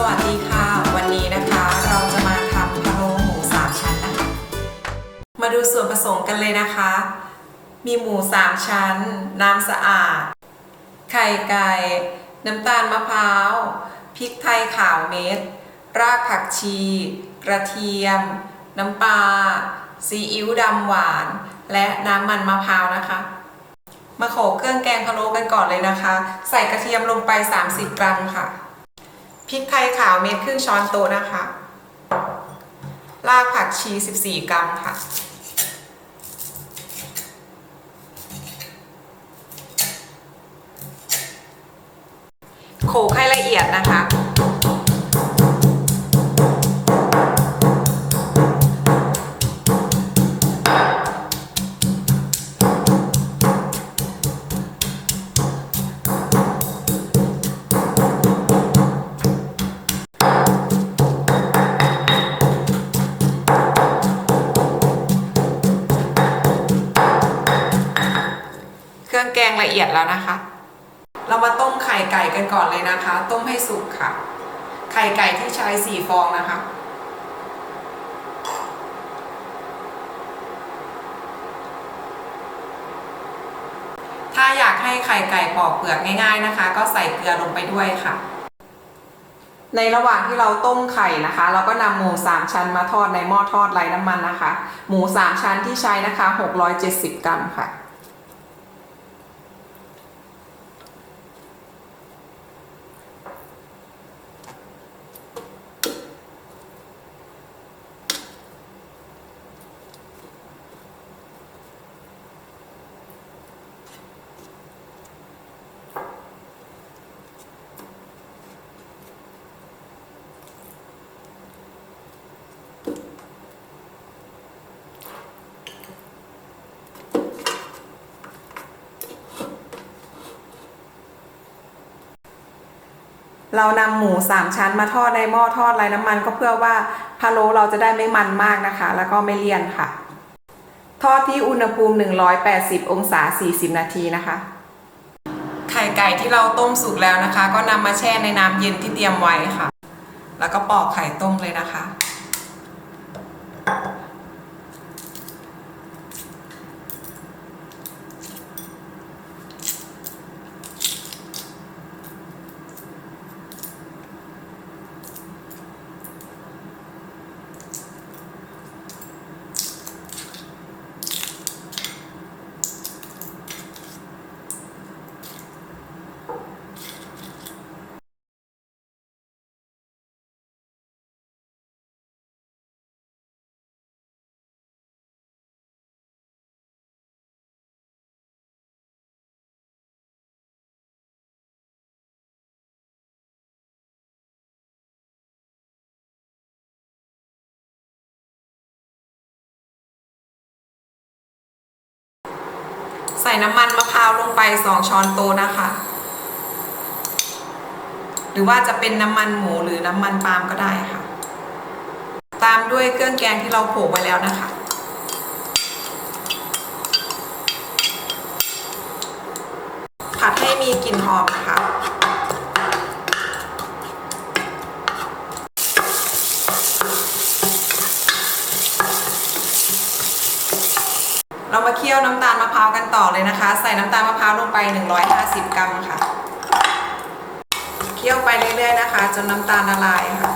สวัสดีค่ะ วันนี้นะคะเราจะมาทำพะโล้หมูสามชั้นนะคะ มาดูส่วนผสมกันเลยนะคะ มีหมูสามชั้น น้ำสะอาด ไข่ไก่ น้ำตาลมะพร้าว พริกไทยขาวเม็ด รากผักชี กระเทียม น้ำปลา ซีอิ๊วดำหวาน และน้ำมันมะพร้าวนะคะมาโขลกเครื่องแกงพะโล้กันก่อนเลยนะคะ ใส่กระเทียมลงไป 30 กรัมค่ะ พริกไทยขาวเม็ดครึ่งช้อนโต๊ะนะคะ รากผักชี 14 กรัมค่ะ โขลกให้ละเอียดนะคะ รื่องแกงละเอียดแล้วนะคะ เรามาต้มไข่ไก่กันก่อนเลยนะคะ ต้มให้สุกค่ะ ไข่ไก่ที่ใช้สี่ฟองนะคะ ถ้าอยากให้ไข่ไก่ปอกเปลือกง่าย ๆนะคะ ก็ใส่เกลือลงไปด้วยค่ะ ในระหว่างที่เราต้มไข่นะคะ เราก็นำหมูสามชั้นมาทอดในหม้อทอดไร้น้ำมันนะคะ หมูสามชั้นที่ใช้นะคะ 670 กรัมค่ะ เรานำหมูสามชั้นมาทอดในหม้อทอดไร้น้ำมัน ก็เพื่อว่าพะโล้เราจะได้ไม่มันมากนะคะ แล้วก็ไม่เลี่ยนค่ะ ทอดที่อุณหภูมิ 180 องศา 40 นาทีนะคะ ไข่ไก่ที่เราต้มสุกแล้วนะคะ ก็นำมาแช่ในน้ำเย็นที่เตรียมไว้ค่ะ แล้วก็ปอกไข่ต้มเลยนะคะ ส่น้ำมันมะพร้าวลงไปสองช้อนโต๊ะนะคะ หรือว่าจะเป็นน้ำมันหมูหรือน้ำมันปาล์มก็ได้ค่ะ ตามด้วยเครื่องแกงที่เราโขลกไว้แล้วนะคะ ผัดให้มีกลิ่นหอมค่ะามาเคี่ยวน้ำตาลมะพร้าวกันต่อเลยนะคะ ใส่น้ำตาลมะพร้าวลงไป 150 กรัมค่ะ เคี่ยวไปเรื่อยๆนะคะ จนน้ำตาลละลายค่ะ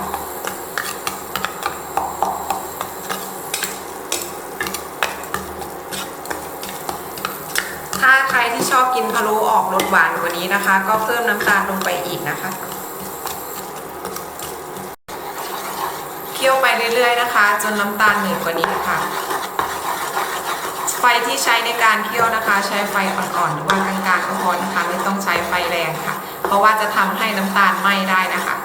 ถ้าใครที่ชอบกินพะโล้ออกรสหวานกว่านี้นะคะ ก็เพิ่มน้ำตาลลงไปอีกนะคะเคี่ยวไปเรื่อยๆนะคะ จนน้ำตาลหนืดกว่านี้ค่ะ ไฟที่ใช้ในการเคี่ยวนะคะ ใช้ไฟอ่อนๆหรือว่ากลางๆก็พอนะคะไม่ต้องใช้ไฟแรงค่ะ เพราะว่าจะทำให้น้ำตาลไหม้ได้นะคะ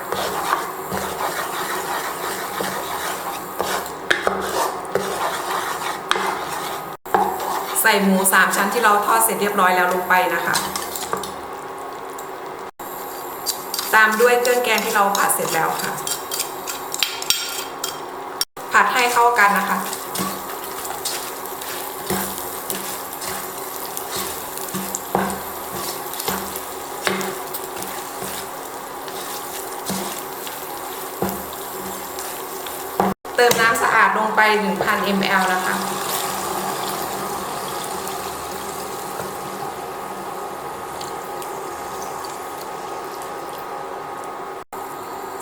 ใส่หมูสามชั้นที่เราทอดเสร็จเรียบร้อยแล้วลงไปนะคะ ตามด้วยเครื่องแกงที่เราผัดเสร็จแล้วค่ะ ผัดให้เข้ากันนะคะ ลงไป 1,000 ml นะคะ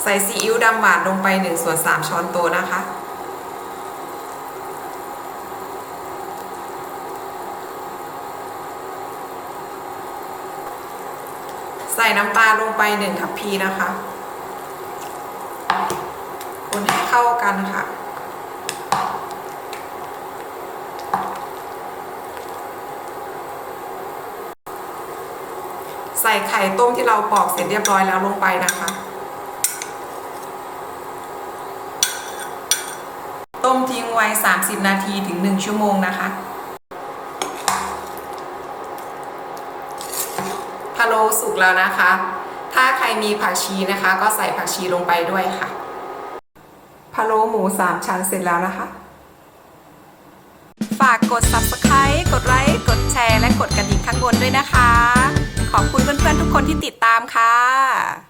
ใส่ซีอิ๊วดำหวานลงไป1ส่วน3ช้อนโต๊ะนะคะ ใส่น้ำตาลลงไป1ทัพพีนะคะ คนให้เข้ากันค่ะ ใส่ไข่ต้มที่เราปอกเสร็จเรียบร้อยแล้วลงไปนะคะ ต้มทิ้งไว้ 30 นาทีถึง 1 ชั่วโมงนะคะ พะโล้สุกแล้วนะคะ ถ้าใครมีผักชีนะคะ ก็ใส่ผักชีลงไปด้วยค่ะ พะโล้หมู 3 ชั้นเสร็จแล้วนะคะ ฝากกด subscribe กดไลค์ กดแชร์ และกดกระดิ่งข้างบนด้วยนะคะ ขอบคุณเพื่อนๆทุกคนที่ติดตามค่ะ